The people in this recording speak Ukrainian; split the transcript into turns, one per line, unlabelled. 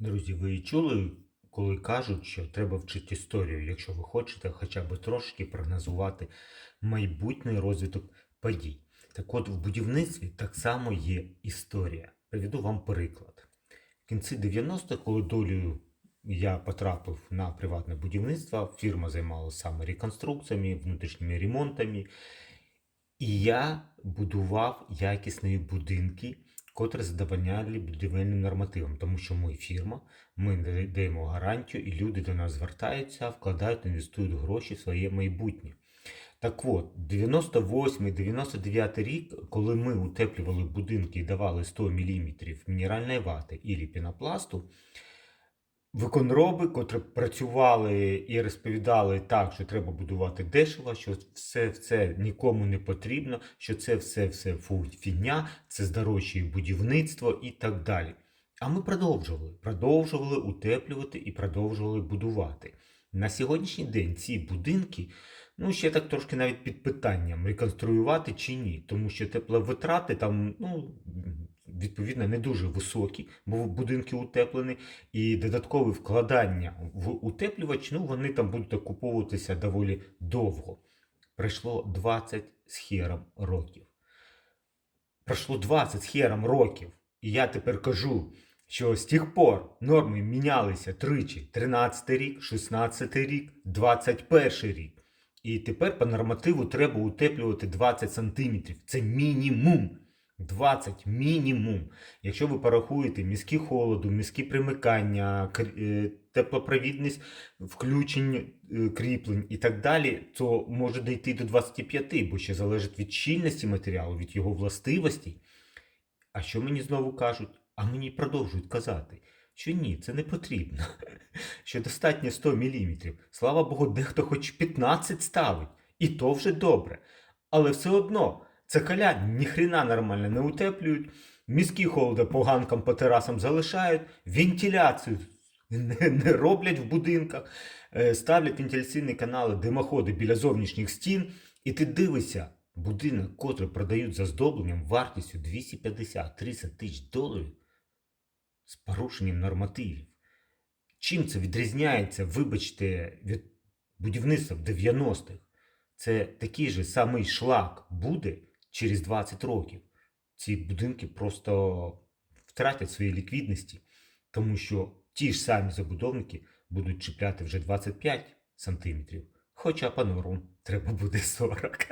Друзі, ви чули, коли кажуть, що треба вчити історію, якщо ви хочете хоча б трошки прогнозувати майбутній розвиток подій. Так от в будівництві так само є історія. Приведу вам приклад. В кінці 90-х, коли долею я потрапив на приватне будівництво, фірма займалася саме реконструкціями, внутрішніми ремонтами. І я будував якісні будинки, котрі задовольняли будівельним нормативам, тому що ми фірма, ми даємо гарантію, і люди до нас звертаються, вкладають, інвестують гроші в своє майбутнє. Так от, 98-99 рік, коли ми утеплювали будинки і давали 100 мм мінеральної вати і пінопласту, виконроби, котрі працювали і розповідали так, що треба будувати дешево, що все це нікому не потрібно, що це все все фігня, це здорожчує будівництво і так далі. А ми продовжували, продовжували утеплювати і продовжували будувати. На сьогоднішній день ці будинки, ну ще так трошки навіть під питанням, реконструювати чи ні, тому що тепловитрати там, ну, відповідно, не дуже високі, бо будинки утеплені, і додаткове вкладання в утеплювач, ну вони там будуть окуповуватися доволі довго. Пройшло 20 з хером років. Пройшло 20 з хером років. І я тепер кажу, що з тих пор норми мінялися тричі: 13 рік, 16 рік, 21 рік. І тепер по нормативу треба утеплювати 20 сантиметрів. Це мінімум. 20 мінімум. Якщо ви порахуєте міські холоду, міські примикання, е, теплопровідність включень е, кріплень і так далі, то може дійти до 25, бо ще залежить від щільності матеріалу, від його властивостей. А що мені знову кажуть? А мені продовжують казати, що ні, це не потрібно. Що достатньо 100 мм. Слава Богу, дехто хоч 15 ставить, і то вже добре. Але все одно це каля ніхрена нормально не утеплюють, міські холоди по ганкам по терасам залишають, вентиляцію не, не роблять в будинках, е, ставлять вентиляційні канали, димоходи біля зовнішніх стін, і ти дивишся, будинок, котрий продають за здобленням вартістю 250-300 тисяч доларів з порушенням нормативів. Чим це відрізняється, вибачте, від будівництва в 90-х? Це такий же самий шлак буде через 20 років. Ці будинки просто втратять свої ліквідності, тому що ті ж самі забудовники будуть чіпляти вже 25 сантиметрів, хоча по нормам треба буде 40.